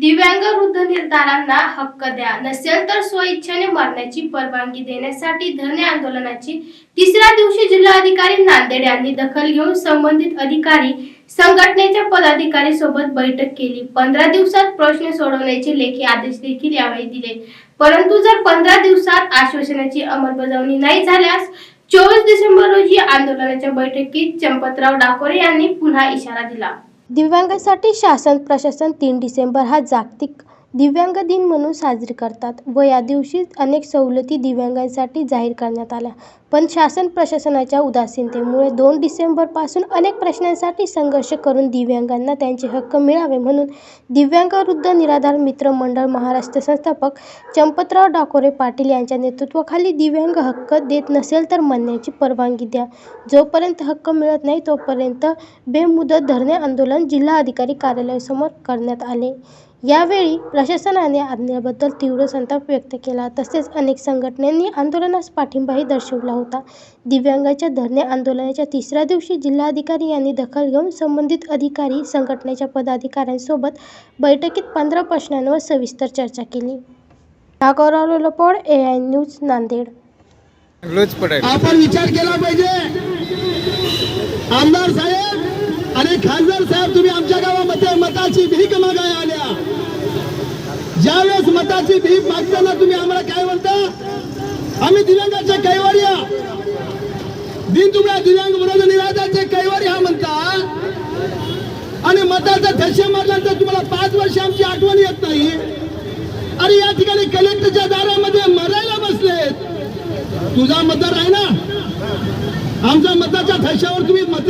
दिव्यांग वृद्ध निर्धारांना हक्क द्या. नसेल तर स्वइच्छेने मरण्याची परवानगी देण्यासाठी धरणे आंदोलनाची तिसऱ्या दिवशी जिल्हाधिकारी नांदेड यांनी दखल घेऊन संबंधित अधिकारी संघटनेच्या पदाधिकारी सोबत बैठक केली. पंधरा दिवसात प्रश्न सोडवण्याचे लेखी आदेश देखील यावेळी दिले. परंतु जर पंधरा दिवसात आश्वासनाची अंमलबजावणी नाही झाल्यास चोवीस डिसेंबर रोजी आंदोलनाच्या बैठकीत चंपतराव डाकोरे यांनी पुन्हा इशारा दिला. दिव्यांगांसाठी शासन प्रशासन तीन डिसेंबर हा जागतिक दिव्यांग दिन म्हणून साजरी करतात व या दिवशी अनेक सवलती दिव्यांगांसाठी जाहीर करण्यात आल्या. पण शासन प्रशासनाच्या उदासीनतेमुळे दोन डिसेंबरपासून अनेक प्रश्नांसाठी संघर्ष करून दिव्यांगांना त्यांचे हक्क मिळावे म्हणून दिव्यांग वृद्ध निराधार मित्र मंडळ महाराष्ट्र संस्थापक चंपतराव डाकोरे पाटील यांच्या नेतृत्वाखाली दिव्यांग हक्क देत नसेल तर म्हणण्याची परवानगी द्या. जोपर्यंत हक्क मिळत नाही तोपर्यंत बेमुदत धरणे आंदोलन जिल्हाधिकारी कार्यालयासमोर करण्यात आले. यावेळी प्रशासनाने आज्ञेबद्दल तीव्र संताप व्यक्त केला. तसेच अनेक संघटनांनी आंदोलनास पाठिंबाही दर्शवला होता. दिव्यांगाच्या धरणे आंदोलनाच्या तिसऱ्या दिवशी जिल्हाधिकारी यांनी दखल घेऊन संबंधित अधिकारी संघटनेच्या पदाधिकाऱ्यांसोबत बैठकीत पंधरा प्रश्नांवर सविस्तर चर्चा केली. Nagorao Lopod A I news Nanded. आपण विचार केला पाहिजे. आमदार साहेब आणि खासदार साहेब तुम्ही आमच्या गावामध्ये मताची भीक मागाय आल्या. ज्यावेळेस भीक मागताना तुम्ही आम्हाला काय म्हणता? आम्ही दिव्यांगाचे कैवारिया दिन तुम्हाला दिव्यांग विरोध निराधाचे कैवारी हा म्हणता. आणि मताचा ठसे मारल्यानंतर तुम्हाला पाच वर्ष आमची आठवण येत नाही. अरे या ठिकाणी कलेक्टरच्या दारामध्ये मरायला बसलेत. तुझा मतदार आहे ना आमच्या मताच्या ठशावर तुम्ही मत